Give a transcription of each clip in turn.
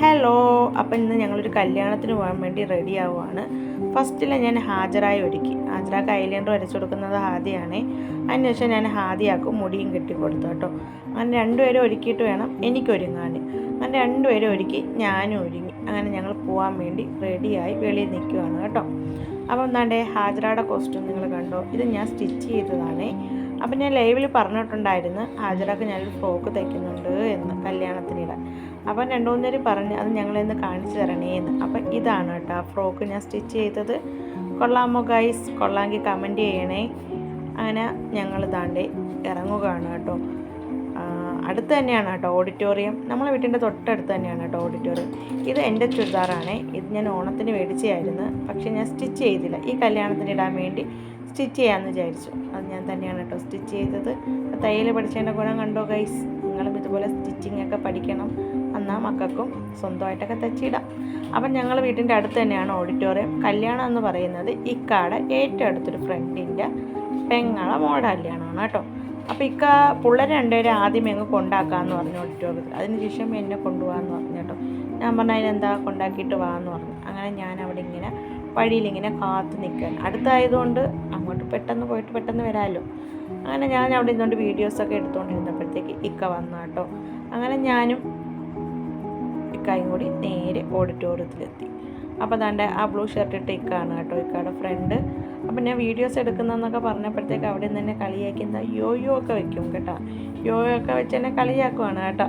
Hello അപ്പം ഇന്ന് ഞങ്ങളൊരു കല്യാണത്തിന് പോകാൻ വേണ്ടി റെഡി ആവുകയാണ് ഫസ്റ്റിൽ ഞാൻ ഹാജരായി ഒരുക്കി. ഹാജരാക്ക് ഐലൻഡർ വരച്ചു കൊടുക്കുന്നത് ഹാദിയാണ് അതിനുശേഷം ഞാൻ ഹാദിയാക്കും മുടിയും കെട്ടി കൊടുത്തു കേട്ടോ. അങ്ങനെ രണ്ടുപേരും ഒരുക്കിയിട്ട് വേണം എനിക്കൊരുങ്ങാൻ അങ്ങനെ രണ്ടുപേരും ഒരുക്കി ഞാനും ഒരുങ്ങി. അങ്ങനെ ഞങ്ങൾ പോകാൻ വേണ്ടി റെഡിയായി വെളിയിൽ നിൽക്കുകയാണ് കേട്ടോ. അപ്പം എന്താണ്ടേ ഹാജറയുടെ കോസ്റ്റ്യൂം നിങ്ങൾ കണ്ടോ? ഇത് ഞാൻ സ്റ്റിച്ച് ചെയ്തതാണേ. അപ്പം ഞാൻ ലൈവിൽ പറഞ്ഞിട്ടുണ്ടായിരുന്നു ഹാജരാക്ക് ഞാനൊരു ഫ്രോക്ക് തയ്ക്കുന്നുണ്ട് എന്ന് കല്യാണത്തിനിടാൻ അപ്പം രണ്ടു മൂന്ന് പേര് പറഞ്ഞ് അത് ഞങ്ങളിന്ന് കാണിച്ചു തരണേ എന്ന്. അപ്പം ഇതാണ് കേട്ടോ ആ ഫ്രോക്ക് ഞാൻ സ്റ്റിച്ച് ചെയ്തത്. കൊള്ളാമോ ഗൈസ് കൊള്ളാമെങ്കിൽ കമന്റ് ചെയ്യണേ. അങ്ങനെ ഞങ്ങൾ താണ്ടേ ഇറങ്ങുകയാണ് കേട്ടോ. അടുത്ത് തന്നെയാണ് കേട്ടോ ഓഡിറ്റോറിയം നമ്മളെ വീട്ടിന്റെ തൊട്ടടുത്ത് തന്നെയാണ് കേട്ടോ ഓഡിറ്റോറിയം ഇത് എന്റെ ചുരിദാറാണ്. ഇത് ഞാൻ ഓണത്തിന് മേടിച്ചായിരുന്നു പക്ഷേ ഞാൻ സ്റ്റിച്ച് ചെയ്തില്ല. ഈ കല്യാണത്തിന് ഇടാൻ വേണ്ടി സ്റ്റിച്ച് ചെയ്യാമെന്ന് വിചാരിച്ചു. അത് ഞാൻ തന്നെയാണ് കേട്ടോ സ്റ്റിച്ച് ചെയ്തത്. തയ്യൽ പഠിച്ചതിന്റെ ഗുണം കണ്ടോ ഗൈസ് നിങ്ങളും ഇതുപോലെ സ്റ്റിച്ചിങ് ഒക്കെ പഠിക്കണം. എന്നാൽ മക്കൾക്കും സ്വന്തമായിട്ടൊക്കെ തച്ചിടാം അപ്പം ഞങ്ങൾ വീട്ടിന്റെ അടുത്ത് തന്നെയാണ് ഓഡിറ്റോറിയം കല്യാണം എന്ന് പറയുന്നത് ഇക്കാടെ ഏറ്റവും അടുത്തൊരു ഫ്രണ്ടിന്റെ പെങ്ങള മോഡ കല്യാണമാണ് കേട്ടോ. അപ്പോൾ ഇക്ക പിള്ളേർ രണ്ടുപേരും ആദ്യമേ അങ്ങ് കൊണ്ടാക്കാമെന്ന് പറഞ്ഞു ഓഡിറ്റോറിയത്തിൽ അതിന് ശേഷം എന്നെ കൊണ്ടുപോകാമെന്ന് പറഞ്ഞു കേട്ടോ. ഞാൻ പറഞ്ഞു അതിനെന്താ കൊണ്ടാക്കിയിട്ട് വാന്ന് പറഞ്ഞു. അങ്ങനെ ഞാൻ അവിടെ ഇങ്ങനെ വഴിയിലിങ്ങനെ കാത്തു നിൽക്കാൻ അടുത്തായതുകൊണ്ട് പെട്ടെന്ന് പോയിട്ട് പെട്ടെന്ന് വരാമല്ലോ. അങ്ങനെ ഞാൻ അവിടെ നിന്നുകൊണ്ട് വീഡിയോസൊക്കെ എടുത്തുകൊണ്ടിരുന്നപ്പോഴത്തേക്ക് ഇക്ക വന്നു കേട്ടോ. അങ്ങനെ ഞാനും ഇക്കായും കൂടി നേരെ ഓഡിറ്റോറിയത്തിലെത്തി അപ്പോൾ തന്റെ ആ ബ്ലൂ ഷർട്ട് ഇട്ട് ഇക്കാണ് കേട്ടോ ഇക്കയുടെ ഫ്രണ്ട് അപ്പം ഞാൻ വീഡിയോസ് എടുക്കുന്നതെന്നൊക്കെ പറഞ്ഞപ്പോഴത്തേക്ക് അവിടെ നിന്ന് തന്നെ കളിയാക്കി എന്താ യോയോ ഒക്കെ വെക്കും കേട്ടോ. യോയോ ഒക്കെ വെച്ച് എന്നെ കളിയാക്കുവാണ് കേട്ടോ.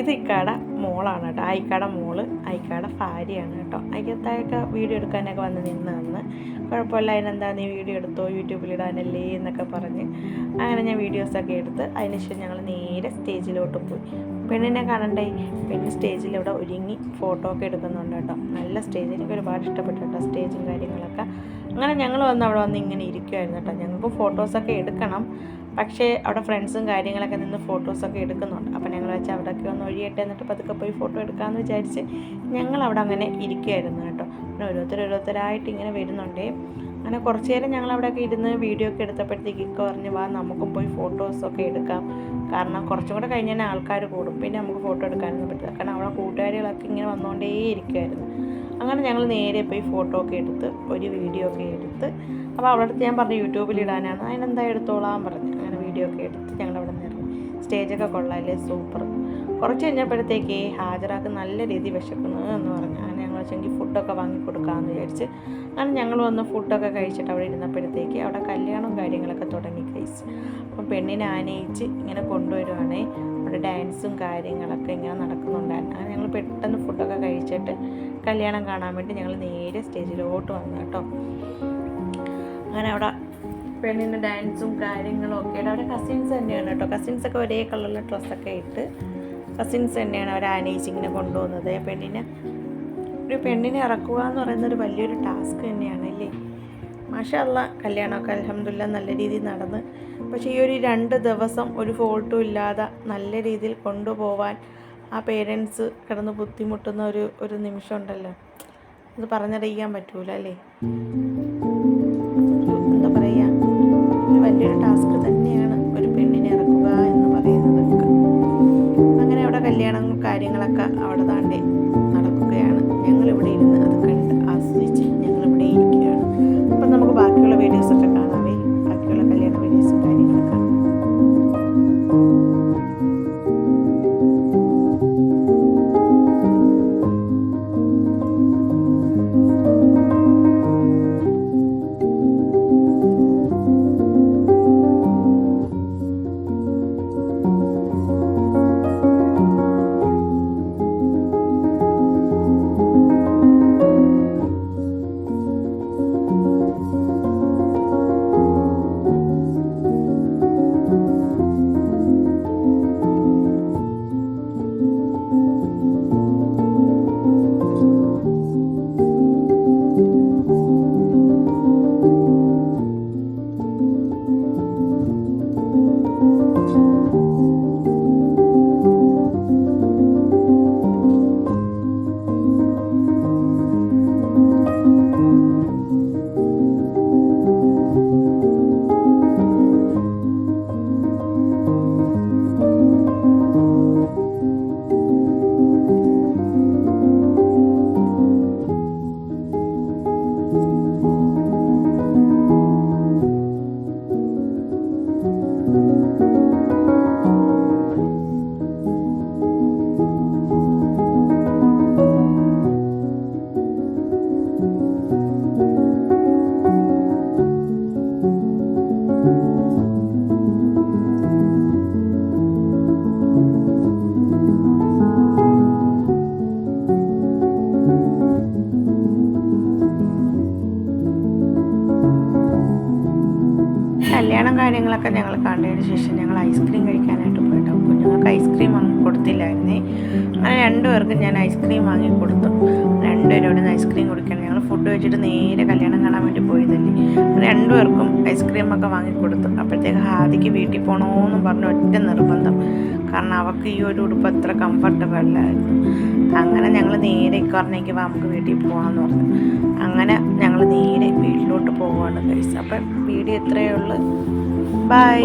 ഇത് ഇക്കാടെ മോളാണ് കേട്ടോ ആ ഇക്കാട മോൾ. അയക്കാടെ ഭാര്യയാണ് കേട്ടോ. അയക്കത്തായൊക്കെ വീഡിയോ എടുക്കാനൊക്കെ വന്ന് നിന്നാണ് നിന്ന് കുഴപ്പമില്ല അതിനെന്താ നീ വീഡിയോ എടുത്തോ യൂട്യൂബിലിടാനല്ലേ എന്നൊക്കെ പറഞ്ഞ് അങ്ങനെ ഞാൻ വീഡിയോസൊക്കെ എടുത്ത് അതിനുശേഷം ഞങ്ങൾ നേരെ സ്റ്റേജിലോട്ട് പോയി. പെണ്ണിനെ കാണണ്ടേ? പെണ്ണ് സ്റ്റേജിലൂടെ ഒരുങ്ങി ഫോട്ടോ ഒക്കെ എടുക്കുന്നുണ്ട് കേട്ടോ. നല്ല സ്റ്റേജ് എനിക്ക് ഒരുപാട് ഇഷ്ടപ്പെട്ടു കേട്ടോ സ്റ്റേജും കാര്യങ്ങളൊക്കെ. അങ്ങനെ ഞങ്ങൾ വന്ന് അവിടെ വന്ന് ഇങ്ങനെ ഇരിക്കുമായിരുന്നു കേട്ടോ. ഞങ്ങൾക്ക് ഫോട്ടോസൊക്കെ എടുക്കണം. പക്ഷേ അവിടെ ഫ്രണ്ട്സും കാര്യങ്ങളൊക്കെ നിന്ന് ഫോട്ടോസൊക്കെ എടുക്കുന്നുണ്ട്. അപ്പോൾ ഞങ്ങൾ വെച്ചാൽ അവിടെയൊക്കെ ഒന്ന് ഒഴിയട്ടെ എന്നിട്ട് പതുക്കെ പോയി ഫോട്ടോ എടുക്കാമെന്ന് വിചാരിച്ച് ഞങ്ങൾ അവിടെ അങ്ങനെ ഇരിക്കുമായിരുന്നു കേട്ടോ. പിന്നെ ഓരോരുത്തർ ഓരോരുത്തരായിട്ട് ഇങ്ങനെ വരുന്നുണ്ടേ. അങ്ങനെ കുറച്ച് നേരം ഞങ്ങൾ അവിടെയൊക്കെ ഇരുന്ന് വീഡിയോ ഒക്കെ എടുത്തപ്പോഴത്തേക്ക് ഇക്ക പറഞ്ഞ് വാ നമുക്കും പോയി ഫോട്ടോസൊക്കെ എടുക്കാം. കാരണം കുറച്ചും കൂടെ കഴിഞ്ഞ് തന്നെ ആൾക്കാർ കൂടും. പിന്നെ നമുക്ക് ഫോട്ടോ എടുക്കാനൊന്നും പറ്റില്ല. കാരണം അവിടെ കൂട്ടുകാരികളൊക്കെ ഇങ്ങനെ വന്നുകൊണ്ടേ ഇരിക്കുമായിരുന്നു അങ്ങനെ ഞങ്ങൾ നേരെ പോയി ഫോട്ടോ ഒക്കെ എടുത്ത് ഒരു വീഡിയോ ഒക്കെ എടുത്ത്. അപ്പോൾ അവിടെ അടുത്ത് ഞാൻ പറഞ്ഞു യൂട്യൂബിൽ ഇടാനാണ് അതിനെന്താ എടുത്തോളാൻ പറഞ്ഞു. അങ്ങനെ വീഡിയോ ഒക്കെ എടുത്ത് ഞങ്ങൾ അവിടെ നിന്ന് ഇറങ്ങി. സ്റ്റേജൊക്കെ കൊള്ളാമല്ലേ സൂപ്പർ കുറച്ച് കഴിഞ്ഞപ്പോഴത്തേക്ക് ഹാജരാക്ക് നല്ല രീതിയിൽ വിശക്കുന്നു എന്ന് പറഞ്ഞു. അങ്ങനെ ഞങ്ങൾ വെച്ചെങ്കിൽ ഫുഡൊക്കെ വാങ്ങി കൊടുക്കാമെന്ന് വിചാരിച്ച് അങ്ങനെ ഞങ്ങൾ വന്ന് ഫുഡൊക്കെ കഴിച്ചിട്ട് അവിടെ ഇരുന്നപ്പോഴത്തേക്ക് അവിടെ കല്യാണവും കാര്യങ്ങളൊക്കെ തുടങ്ങി കഴിച്ച് അപ്പം പെണ്ണിനെ ആനയിച്ച് ഇങ്ങനെ കൊണ്ടുവരുവാണേ. അവിടെ ഡാൻസും കാര്യങ്ങളൊക്കെ ഇങ്ങനെ നടക്കുന്നുണ്ടായിരുന്നു. അങ്ങനെ ഞങ്ങൾ പെട്ടെന്ന് ഫുഡൊക്കെ കഴിച്ചിട്ട് കല്യാണം കാണാൻ വേണ്ടി ഞങ്ങൾ നേരെ സ്റ്റേജിലോട്ട് വന്നു കേട്ടോ. അങ്ങനെ അവിടെ പെണ്ണിന് ഡാൻസും കാര്യങ്ങളും ഒക്കെ അവിടെ കസിൻസ് തന്നെയാണ് കേട്ടോ. കസിൻസ് ഒക്കെ ഒരേ കളറിലെ ഡ്രസ്സൊക്കെ ഇട്ട് കസിൻസ് തന്നെയാണ് അവർ ആനേജിങ്ങിനെ കൊണ്ടുപോകുന്നത് പെണ്ണിനെ ഒരു പെണ്ണിനെ ഇറക്കുക എന്ന് പറയുന്നത് ഒരു വലിയൊരു ടാസ്ക് തന്നെയാണ് അല്ലേ? മാഷല്ല കല്യാണമൊക്കെ അലഹമില്ല നല്ല രീതിയിൽ നടന്ന്. പക്ഷേ ഈ ഒരു രണ്ട് ദിവസം ഒരു ഫോൾട്ടും ഇല്ലാതെ നല്ല രീതിയിൽ കൊണ്ടുപോവാൻ ആ പേരൻസ് കിടന്ന് ബുദ്ധിമുട്ടുന്ന ഒരു ഒരു നിമിഷം ഉണ്ടല്ലോ അത് പറഞ്ഞറിയിക്കാൻ പറ്റൂല അല്ലേ? കാര്യങ്ങളൊക്കെ ഞങ്ങൾ കണ്ടതിന് ശേഷം ഞങ്ങൾ ഐസ്ക്രീം കഴിക്കാനായിട്ട് പോയിട്ടോ. കുഞ്ഞുങ്ങൾക്ക് ഐസ്ക്രീം കൊടുത്തില്ലായിരുന്നേ. അങ്ങനെ രണ്ടുപേർക്കും ഞാൻ ഐസ്ക്രീം വാങ്ങി കൊടുത്തു. രണ്ടുപേരും വെച്ചിട്ട് നേരെ കല്യാണം കാണാൻ വേണ്ടി പോയതല്ലേ. രണ്ടുപേർക്കും ഐസ്ക്രീം ഒക്കെ വാങ്ങി കൊടുത്തു അപ്പോഴത്തേക്ക് ഹാദിക്ക് വീട്ടിൽ പോകണമെന്ന് പറഞ്ഞ ഒറ്റ നിർബന്ധം. കാരണം അവൾക്ക് ഈ ഒരു ഉടുപ്പ് അത്ര കംഫർട്ടബിൾ അല്ലായിരുന്നു. അങ്ങനെ ഞങ്ങൾ നേരെ ഇക്കറിനേക്ക് നമുക്ക് വീട്ടിൽ പോകാമെന്ന് പറഞ്ഞു. അങ്ങനെ ഞങ്ങൾ നേരെ വീട്ടിലോട്ട് പോവുകയാണ് കഴിച്ചത് അപ്പം വീഡിയോ ഇത്രയേ ഉള്ളൂ. ബൈ